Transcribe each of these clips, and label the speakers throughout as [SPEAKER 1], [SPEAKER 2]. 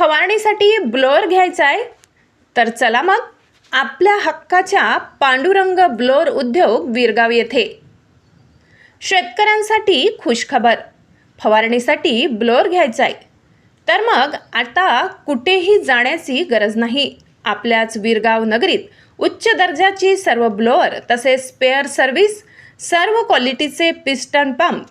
[SPEAKER 1] फवारणीसाठी ब्लोअर घ्यायचा आहे. तर चला मग आपल्या हक्काच्या पांडुरंग ब्लोअर उद्योग विरगाव येथे. शेतकऱ्यांसाठी खुशखबर. फवारणीसाठी ब्लोअर घ्यायचा आहे. तर मग आता कुठेही जाण्याची गरज नाही. आपल्याच विरगाव नगरीत उच्च दर्जाची सर्व ब्लोअर तसेच स्पेअर सर्व्हिस सर्व क्वालिटीचे पिस्टन पंप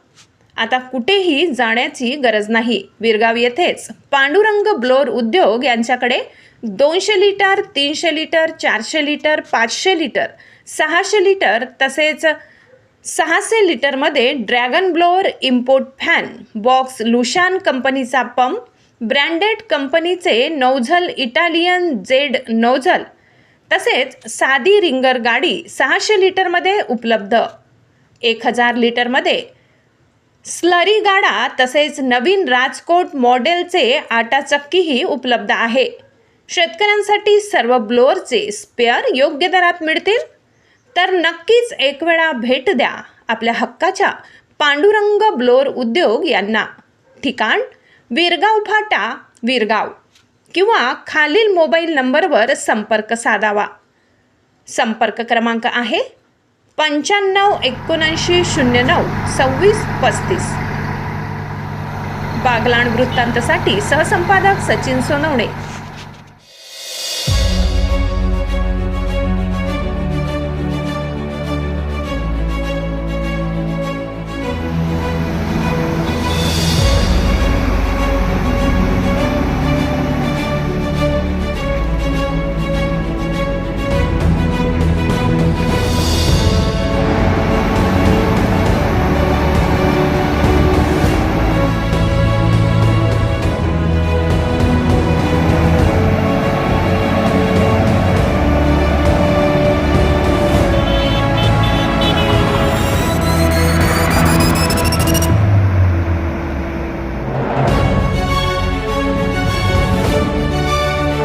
[SPEAKER 1] आता कुठेही जाण्याची गरज नाही. विरगाव येथेच पांडुरंग ब्लोअर उद्योग यांच्याकडे दोनशे लिटर तीनशे लिटर चारशे लिटर पाचशे लिटर सहाशे लिटर तसेच सहाशे लिटरमध्ये dragon blower import fan box Lushan कंपनीचा पंप ब्रँडेड कंपनीचे नौझल इटालियन जेड नौझल तसेच साधी रिंगर गाडी सहाशे लिटरमध्ये उपलब्ध. एक हजार लिटरमध्ये स्लरी गाडा तसेच नवीन राजकोट मॉडेलचे आटा चक्कीही उपलब्ध आहे. शेतकऱ्यांसाठी सर्व ब्लोअरचे स्पेअर योग्य दरात मिळतील? तर नक्कीच एक वेळा भेट द्या आपल्या हक्काच्या पांडुरंग ब्लोअर उद्योग यांना. ठिकाण विरगाव फाटा विरगाव. किंवा खालील मोबाईल नंबरवर संपर्क साधावा. संपर्क क्रमांक आहे पंच्याण्णव एकोणऐंशी शून्य नऊ सव्वीस पस्तीस. बागलाण वृत्तांतसाठी सहसंपादक सचिन सोनवणे.